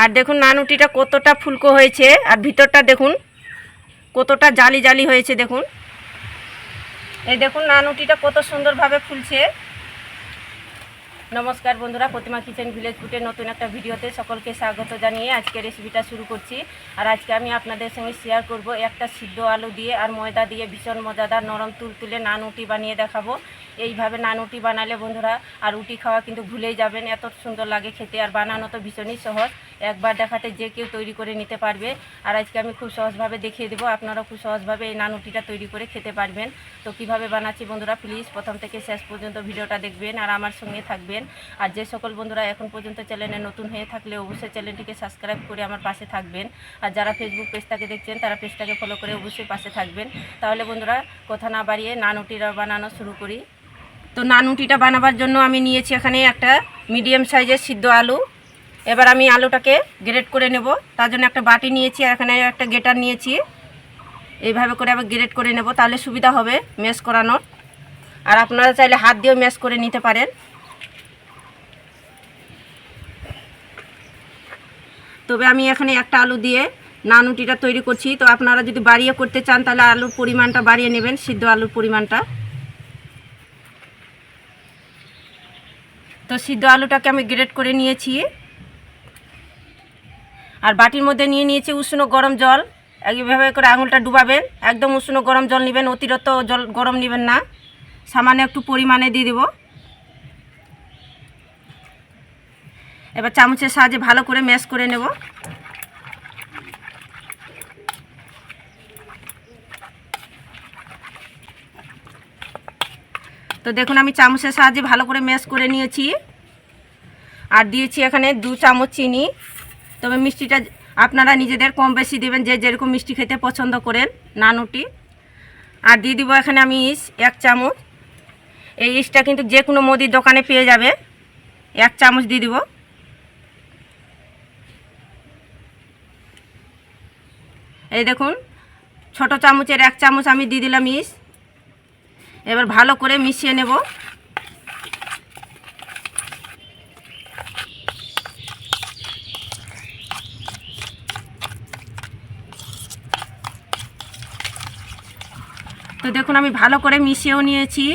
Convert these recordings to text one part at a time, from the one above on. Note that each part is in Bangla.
আর দেখুন নানুটিটা কতটা ফুলকো হয়েছে, আর ভিতরটা দেখুন, কতটা জালি জালি হয়েছে দেখুন। এই দেখুন নানুটিটা কত সুন্দরভাবে ফুলছে। নমস্কার বন্ধুরা, প্রতিমা কিচেন ভিলেজ ফুটের নতুন একটা ভিডিওতে সকলকে স্বাগত জানিয়ে আজকে রেসিপিটা শুরু করছি। আর আজকে আমি আপনাদের সঙ্গে শেয়ার করব একটা সিদ্ধ আলু দিয়ে আর ময়দা দিয়ে ভীষণ মজাদার নরম তুলতুলে নানুটি বানিয়ে দেখাবো। এইভাবে নান নানুটি বানালে বন্ধুরা, আর রুটি খাওয়া কিন্তু ভুলেই যাবেন, এত সুন্দর লাগে খেতে। আর বানানো তো ভীষণই সহজ, একবার দেখাতে যে কেউ তৈরি করে নিতে পারবে। আর আজকে আমি খুব সহজভাবে দেখিয়ে দেবো আপনারা খুব সহজভাবে এই নান নানুটিটা তৈরি করে খেতে পারবেন। তো কীভাবে বানাচ্ছি বন্ধুরা প্লিজ প্রথম থেকে শেষ পর্যন্ত ভিডিওটা দেখবেন, আর আমার সঙ্গে থাকবেন। আর যে সকল বন্ধুরা এখন পর্যন্ত চ্যানেলে নতুন হয়ে থাকলে অবশ্যই চ্যানেলটিকে সাবস্ক্রাইব করে আমার পাশে থাকবেন। আর যারা ফেসবুক পেজটাকে দেখছেন, তারা পেজটাকে ফলো করে অবশ্যই পাশে থাকবেন। তাহলে বন্ধুরা, কথা না বাড়িয়ে নানুটিরা বানানো শুরু করি। তো নানুটিটা বানাবার জন্য আমি নিয়েছি এখানে একটা মিডিয়াম সাইজের সিদ্ধ আলু। এবার আমি আলুটাকে গ্রেট করে নেব। তার জন্য একটা বাটি নিয়েছি আর এখানে একটা গেটার নিয়েছি। এইভাবে করে আবার গ্রেট করে নেব, তাহলে সুবিধা হবে ম্যাশ করানোর। আর আপনারা চাইলে হাত দিয়েও ম্যাশ করে নিতে পারেন। তবে আমি এখানে একটা আলু দিয়ে নানুটিটা তৈরি করছি। তো আপনারা যদি বাড়িয়ে করতে চান, তাহলে আলুর পরিমাণটা বাড়িয়ে নেবেন, সিদ্ধ আলুর পরিমাণটা। তো সিদ্ধ আলুটাকে আমি গ্রেড করে নিয়েছি। আর বাটির মধ্যে নিয়ে নিয়েছি উষ্ণ গরম জল। এইভাবে করে আঙুলটা ডুবাবেন। একদম উষ্ণ গরম জল নেবেন, অতিরিক্ত জল গরম নেবেন না। সামান্য একটু পরিমাণে দিয়ে দেব। এবার চামচের সাহায্যে ভালো করে ম্যাশ করে নেব। তো দেখুন, আমি চামচের সাহায্যে ভালো করে ম্যাশ করে নিয়েছি। আর দিয়েছি এখানে দু চামচ চিনি। তবে মিষ্টিটা আপনারা নিজেদের কম বেশি দেবেন, যে যেরকম মিষ্টি খেতে পছন্দ করেন, নানুটি। আর দিয়ে দিব এখানে আমি ইস, এক চামচ। এই ইসটা কিন্তু যে কোনো মুদির দোকানে পেয়ে যাবে। এক চামচ দিয়ে দিব। এই দেখুন, ছোট চামচের এক চামচ আমি দিয়ে দিলাম ইস। এবার ভালো করে মিশিয়ে নেব। তো দেখুন, আমি ভালো করে মিশিয়েও নিয়েছি।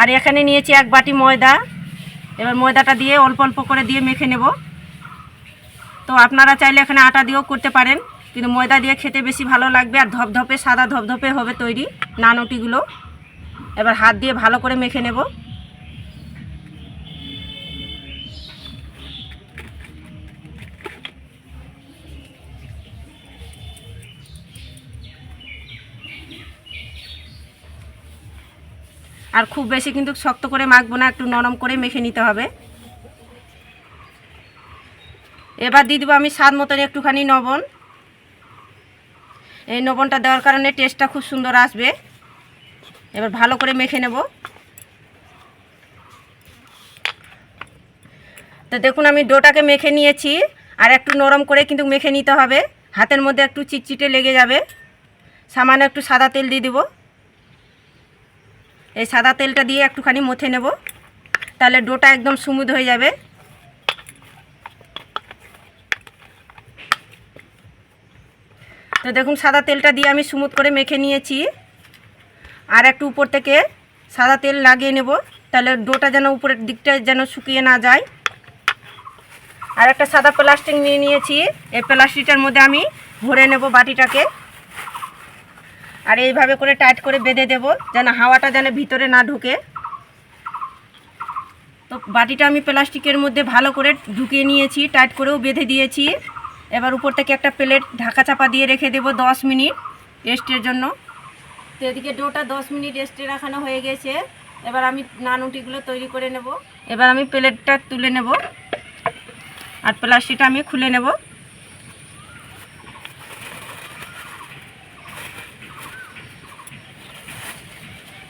আর এখানে নিয়েছি এক বাটি ময়দা। এবার ময়দাটা দিয়ে অল্প অল্প করে দিয়ে মেখে নেব। তো আপনারা চাইলে এখানে আটা দিয়েও করতে পারেন, কিন্তু ময়দা দিয়ে খেতে বেশি ভালো লাগবে আর ধপধপে, সাদা ধপধপে হবে তৈরি নানটিগুলো। এবার হাত দিয়ে ভালো করে মেখে নেব। আর খুব বেশি কিন্তু শক্ত করে মাখবো না, একটু নরম করে মেখে নিতে হবে। এবার দিয়ে দেবো আমি স্বাদ মতন একটুখানি লবণ এই লবণটা দেওয়ার কারণে টেস্টটা খুব সুন্দর আসবে। এবার ভালো করে মেখে নেব। তো দেখুন আমি ডোটাকে মেখে নিয়েছি, আর একটু নরম করে কিন্তু মেখে নিতে হবে। হাতের মধ্যে একটু চিটচিটে লেগে যাবে। সামান্য একটু সাদা তেল দিয়ে দেবো। এই সাদা তেলটা দিয়ে একটুখানি মথে নেব। তাহলে ডোটা একদম স্মুথ হয়ে যাবে। তো দেখুন, সাদা তেলটা দিয়ে আমি স্মুথ করে মেখে নিয়েছি। আর একটু উপর থেকে সাদা তেল লাগিয়ে নেব, তাহলে ডোটা যেন উপরের দিকটা যেন শুকিয়ে না যায়। আর একটা সাদা প্লাস্টিক নিয়ে নিয়েছি, এই প্লাস্টিকটার মধ্যে আমি ভরে নেব বাটিটাকে। আর এইভাবে করে টাইট করে বেঁধে দেব, যেন হাওয়াটা যেন ভিতরে না ঢুকে। তো বাটিটা আমি প্লাস্টিকের মধ্যে ভালো করে ঢুকিয়ে নিয়েছি, টাইট করেও বেঁধে দিয়েছি। এবার উপর থেকে একটা প্লেট ঢাকা চাপা দিয়ে রেখে দেব দশ মিনিট রেস্টের জন্য। তো এদিকে ডোটা দশ মিনিট রেস্টে রাখানো হয়ে গেছে। এবার আমি নানুটিগুলো তৈরি করে নেব। এবার আমি প্লেটটা তুলে নেব আর প্লাস্টিকটা আমি খুলে নেব।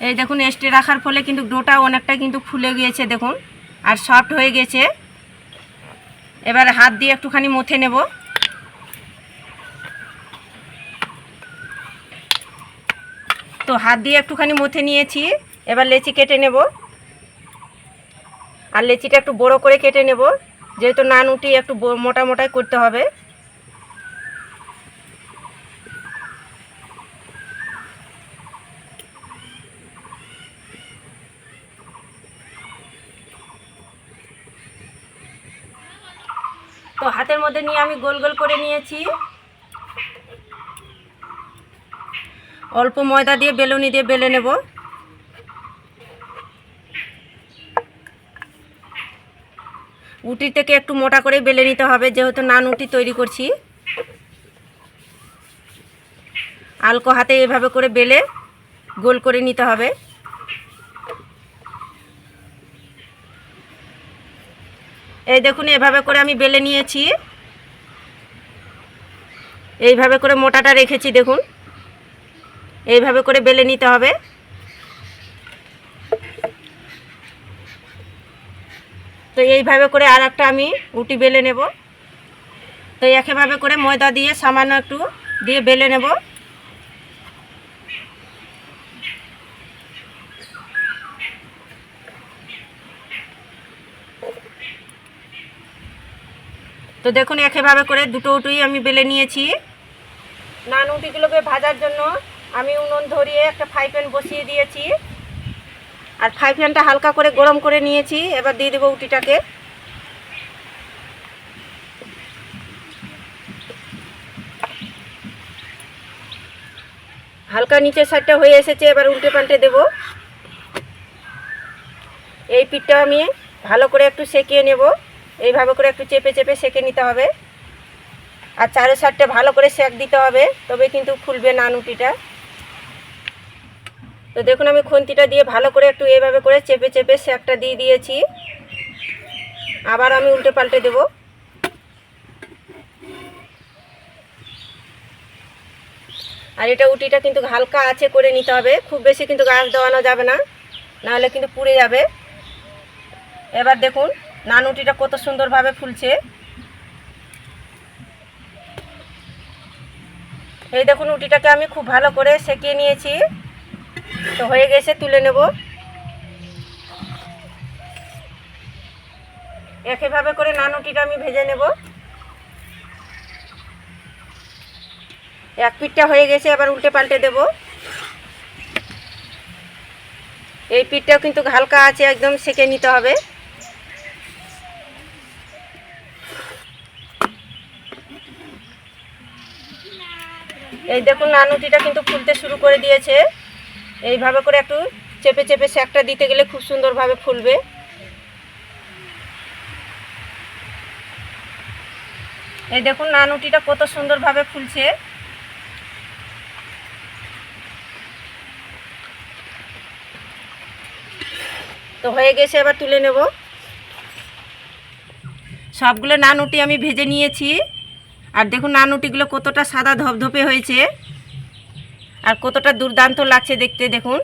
এই দেখুন এস্টে রাখার ফলে কিন্তু ডোটা অনেকটা কিন্তু ফুলে গিয়েছে, দেখুন, আর সফট হয়ে গেছে। এবার হাত দিয়ে একটুখানি মথে নেব। তো হাত দিয়ে একটুখানি মথে নিয়েছি। এবার লেচি কেটে নেব। আর লেচিটা একটু বড় করে কেটে নেব। যেহেতু নান নানুটি একটু মোটা মোটাই করতে হবে। তো হাতের মধ্যে নিয়ে আমি গোল গোল করে নিয়েছি। অল্প ময়দা দিয়ে, বেলুনি দিয়ে বেলে নেব। উটি থেকে একটু মোটা করে বেলে নিতে হবে, যেহেতু নান উটি তৈরি করছি। আলকো হাতে এভাবে করে বেলে গোল করে নিতে হবে। এই দেখুন, এভাবে করে আমি বেলে নিয়েছি। এইভাবে করে মোটাটা রেখেছি, দেখুন। এইভাবে করে বেলে নিতে হবে। তো এইভাবে করে আর একটা আমি রুটি বেলে নেব। তো একইভাবে করে ময়দা দিয়ে সামান্য একটু দিয়ে বেলে নেব। তো দেখুন একইভাবে করে দুটো উটুই আমি বেলে নিয়েছি। নান উটিগুলোকে ভাজার জন্য আমি উনুন ধরিয়ে একটা ফ্রাই প্যান বসিয়ে দিয়েছি। আর ফ্রাই প্যানটা হালকা করে গরম করে নিয়েছি। এবার দিয়ে দেবো উটিটাকে। হালকা নিচের সাইডটা হয়ে এসেছে, এবার উল্টে পাল্টে দেবো। এই পিঠটা আমি ভালো করে একটু সেকিয়ে নেব। এইভাবে করে একটু চেপে চেপে সেকে নিতে হবে। আর চারো সাইডটা ভালো করে সেক দিতে হবে, তবে কিন্তু ফুলবে নানুটিটা তো দেখুন, আমি খুন্তিটা দিয়ে ভালো করে একটু এভাবে করে চেপে চেপে সেকটা দিয়ে দিয়েছি। আবার আমি উল্টে পাল্টে দেব। আর এটা উটিটা কিন্তু হালকা আছে করে নিতে হবে। খুব বেশি কিন্তু গাছ দেওয়ানো যাবে না, নাহলে কিন্তু পুড়ে যাবে। এবার দেখুন, নানুটিটা কত সুন্দরভাবে ফুলছে। এই দেখুন, উটিটাকে আমি খুব ভালো করে সেকিয়ে নিয়েছি। তো হয়ে গেছে, তুলে নেব। একইভাবে করে নানুটিটা আমি ভেজে নেব। এক পিঠটা হয়ে গেছে আবার উল্টে পাল্টে দেব। এই পিঠটাও কিন্তু হালকা আছে, একদম সেকে নিতে হবে। এই দেখুন, নানুটিটা কিন্তু ফুলতে শুরু করে দিয়েছে। এইভাবে করে একটু চেপে চেপে শ্যাকটা দিতে গেলে খুব সুন্দরভাবে ফুলবে। এই দেখুন নানুটিটা কত সুন্দরভাবে ফুলছে। তো হয়ে গেছে, এবার তুলে নেব। সবগুলো নানুটি আমি ভেজে নিয়েছি। আর দেখুন নানুটিগুলো কতটা সাদা ধপধপে হয়েছে। আর কতটা দুর্দান্ত লাগছে দেখতে দেখুন।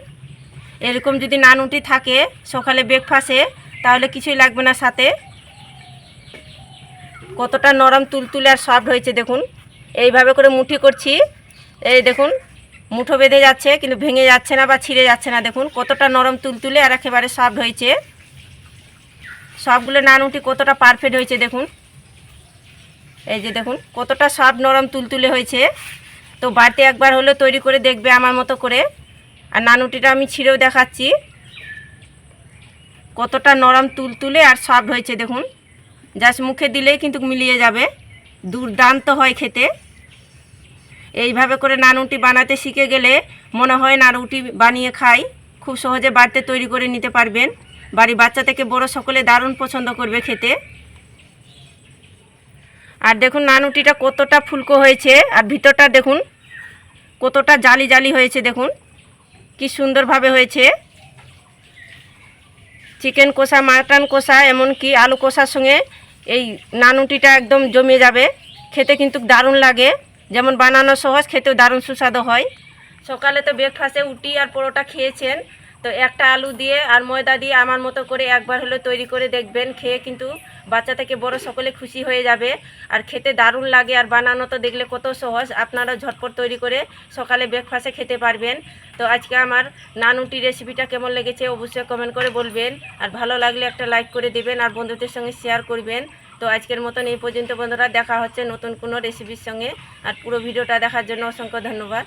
এরকম যদি নানুটি থাকে সকালে ব্রেকফাস্টে তাহলে কিছুই লাগবে না সাথে। কতটা নরম তুলতুলে আর সফট হয়েছে দেখুন। এইভাবে করে মুঠি করছি। এই দেখুন, মুঠো বেঁধে যাচ্ছে, কিন্তু ভেঙে যাচ্ছে না বা ছিঁড়ে যাচ্ছে না দেখুন। কতটা নরম তুলতুলে আর একেবারে সফট হয়েছে। সবগুলো নানুটি কতটা পারফেক্ট হয়েছে দেখুন। এই যে দেখুন, কতটা সফট নরম তুলতুলে হয়েছে। তো বাড়িতে একবার হলে তৈরি করে দেখবে আমার মতো করে। আর নানুটিটা আমি ছিঁড়েও দেখাচ্ছি। কতটা নরম তুলতুলে আর সফট হয়েছে দেখুন। জাস্ট মুখে দিলেই কিন্তু মিলিয়ে যাবে। দুর্দান্ত হয় খেতে। এইভাবে করে নানুটি বানাতে শিখে গেলে মনে হয় নানুটি বানিয়ে খাই। খুব সহজে বাড়িতে তৈরি করে নিতে পারবেন। বাড়ি বাচ্চা থেকে বড় সকলে দারুণ পছন্দ করবে খেতে। আর দেখুন নানুটিটা কতটা ফুলকো হয়েছে। আর ভিতরটা দেখুন কতটা জালি জালি হয়েছে দেখুন। কি সুন্দরভাবে হয়েছে। চিকেন কষা, মাটন কষা, এমনকি আলু কষার সঙ্গে এই নানুটিটা একদম জমে যাবে। খেতে কিন্তু দারুণ লাগে। যেমন বানানো সহজ, খেতেও দারুণ সুস্বাদু হয়। সকালে তো ব্রেকফাস্টে উটি আর পরোটা খেয়েছেন। তো একটা আলু দিয়ে আর ময়দা দিয়ে আমার মতো করে একবার হলে তৈরি করে দেখবেন, খেয়ে কিন্তু বাচ্চা থেকে বড় সকলে খুশি হয়ে যাবে। আর খেতে দারুণ লাগে, আর বানানো তো দেখলে কত সহজ। আপনারা ঝটপট তৈরি করে সকালে ব্রেকফাস্টে খেতে পারবেন। তো আজকে আমার নানুটি রেসিপিটা কেমন লেগেছে অবশ্যই কমেন্ট করে বলবেন। আর ভালো লাগলে একটা লাইক করে দেবেন, আর বন্ধুদের সঙ্গে শেয়ার করবেন। তো আজকের মতন এই পর্যন্ত বন্ধুরা, দেখা হচ্ছে নতুন কোনো রেসিপির সঙ্গে। আর পুরো ভিডিওটা দেখার জন্য অসংখ্য ধন্যবাদ।